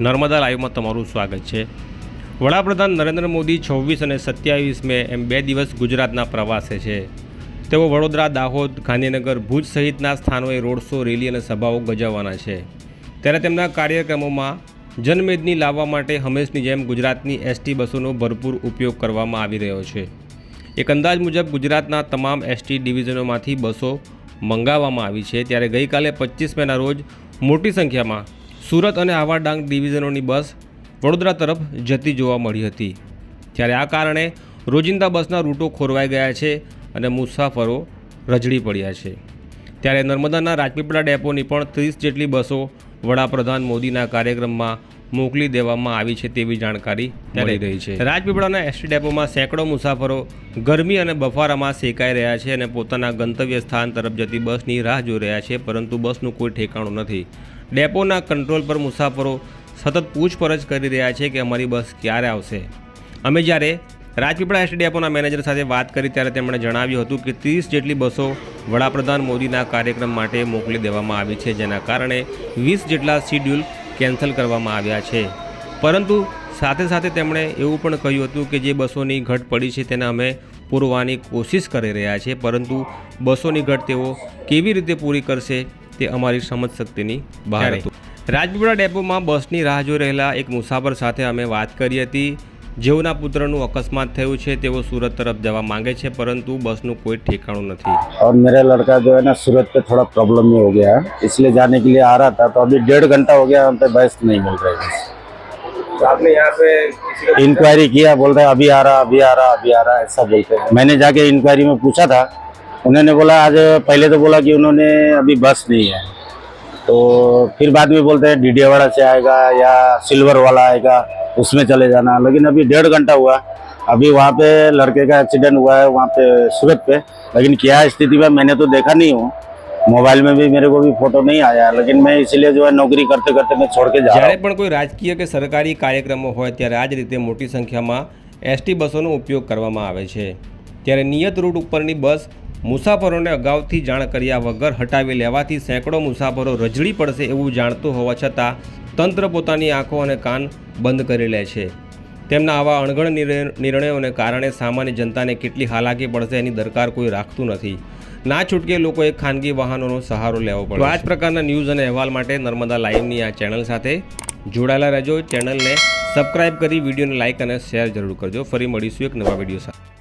નર્મદા લાઈવમાં તમારું સ્વાગત છે. વડાપ્રધાન નરેન્દ્ર મોદી છવ્વીસ અને સત્યાવીસ મે એમ બે દિવસ ગુજરાતના પ્રવાસે છે. તેઓ વડોદરા, દાહોદ, ગાંધીનગર, ભુજ સહિતના સ્થાનોએ રોડ શો, રેલી અને સભાઓ ગજાવવાના છે. ત્યારે તેમના કાર્યક્રમોમાં જનમેદની લાવવા માટે હંમેશની જેમ ગુજરાતની એસટી બસોનો ભરપૂર ઉપયોગ કરવામાં આવી રહ્યો છે. એક અંદાજ મુજબ ગુજરાતના તમામ એસટી ડિવિઝનોમાંથી બસો મંગાવવામાં આવી છે. ત્યારે ગઈકાલે પચીસ મેના રોજ મોટી સંખ્યામાં સુરત અને આવા ડાંગ ડિવિઝનોની બસ વડોદરા તરફ જતી જોવા મળી હતી. ત્યારે આ કારણે રોજિંદા બસના રૂટો ખોરવાઈ ગયા છે અને મુસાફરો રજડી પડ્યા છે. ત્યારે નર્મદાના રાજપીપળા ડેપોની પણ ત્રીસ જેટલી બસો વડાપ્રધાન મોદીના કાર્યક્રમમાં મોકલી દેવામાં આવી છે તેવી જાણકારી મળી રહી છે. રાજપીપળાના એસટી ડેપોમાં સેંકડો મુસાફરો ગરમી અને બફારામાં સેકાઈ રહ્યા છે અને પોતાના ગંતવ્ય સ્થાન તરફ જતી બસની રાહ જોઈ રહ્યા છે, પરંતુ બસનું કોઈ ઠેકાણું નથી. ડેપોના કંટ્રોલ પર મુસાફરો સતત પૂછપરછ કરી રહ્યા છે કે અમારી બસ ક્યારે આવશે. અમે જ્યારે રાજપીપળા એસટી ડેપોના મેનેજર સાથે વાત કરી ત્યારે તેમણે જણાવ્યું હતું કે ત્રીસ જેટલી બસો વડાપ્રધાન મોદીના કાર્યક્રમ માટે મોકલી દેવામાં આવી છે, જેના કારણે વીસ જેટલા શિડ્યુલ કેન્સલ કરવામાં આવ્યા છે. પરંતુ સાથે સાથે તેમણે એવું પણ કહ્યું હતું કે જે બસોની ઘટ પડી છે તેને અમે પૂરવાની કોશિશ કરી રહ્યા છીએ, પરંતુ બસોની ઘટ તેઓ કેવી રીતે પૂરી કરશે તે અમારી સમજ શક્તિની બહાર હતું રાજપીપળા ડેપોમાં બસની રાહ જોઈ રહેલા એક મુસાફર સાથે અમે વાત કરી હતી જેઓના પુત્રનું અકસ્માત થયું છે તેઓ સુરત તરફ જવા માંગે છે પરંતુ બસનું કોઈ ઠેકાણું નથી और मेरा लड़का जो है ना सूरत पे थोड़ा प्रॉब्लम में हो गया है इसलिए जाने के लिए आ रहा था तो अभी डेढ़ घंटा हो गया वहाँ पे बस नहीं मिल रही है तो आपने यहाँ पे किसी इंक्वायरी किया बोल रहे अभी आ रहा अभी आ रहा अभी आ रहा ऐसा बोलते हैं मैंने जाके इंक्वायरी में पूछा था उन्होंने बोला आज पहले तो बोला कि उन्होंने अभी बस नहीं है तो फिर बाद में बोलते हैं डीडीवाड़ा से आएगा या सिल्वर वाला आएगा उसमें चले जाना लेकिन अभी डेढ़ घंटा हुआ अभी वहाँ पे लड़के का एक्सीडेंट हुआ है वहाँ पे सूरत पे लेकिन क्या स्थिति में मैंने तो देखा नहीं हूँ मोबाइल में भी मेरे को भी फोटो नहीं आया लेकिन मैं इसीलिए जो है नौकरी करते करते मैं छोड़ के जा रहा જ્યારે हूँ પણ કોઈ રાજકીય કે સરકારી કાર્યક્રમો હોય ત્યારે આ જ રીતે મોટી સંખ્યામાં એસટી બસોનો ઉપયોગ કરવામાં આવે છે ત્યારે નિયત રૂટ ઉપરની બસ મુસાફરોને અગાઉથી જાણ કર્યા વગર હટાવી લેવાથી સેંકડો મુસાફરો રજડી પડશે એવું જાણતું હોવા છતાં તંત્ર પોતાની આંખો અને કાન બંધ કરી લે છે. તેમના આવા અણઘડ નિર્ણયોને કારણે સામાન્ય જનતાને કેટલી હાલાકી પડશે એની દરકાર કોઈ રાખતું નથી. ના છૂટકે લોકોએ ખાનગી વાહનોનો સહારો લેવો પડે આ જ પ્રકારના ન્યૂઝ અને અહેવાલ માટે નર્મદા લાઈવની આ ચેનલ સાથે જોડાયેલા રહેજો. ચેનલને સબસ્ક્રાઇબ કરી વિડીયોને લાઇક અને શેર જરૂર કરજો. ફરી મળીશું એક નવા વીડિયો સાથે.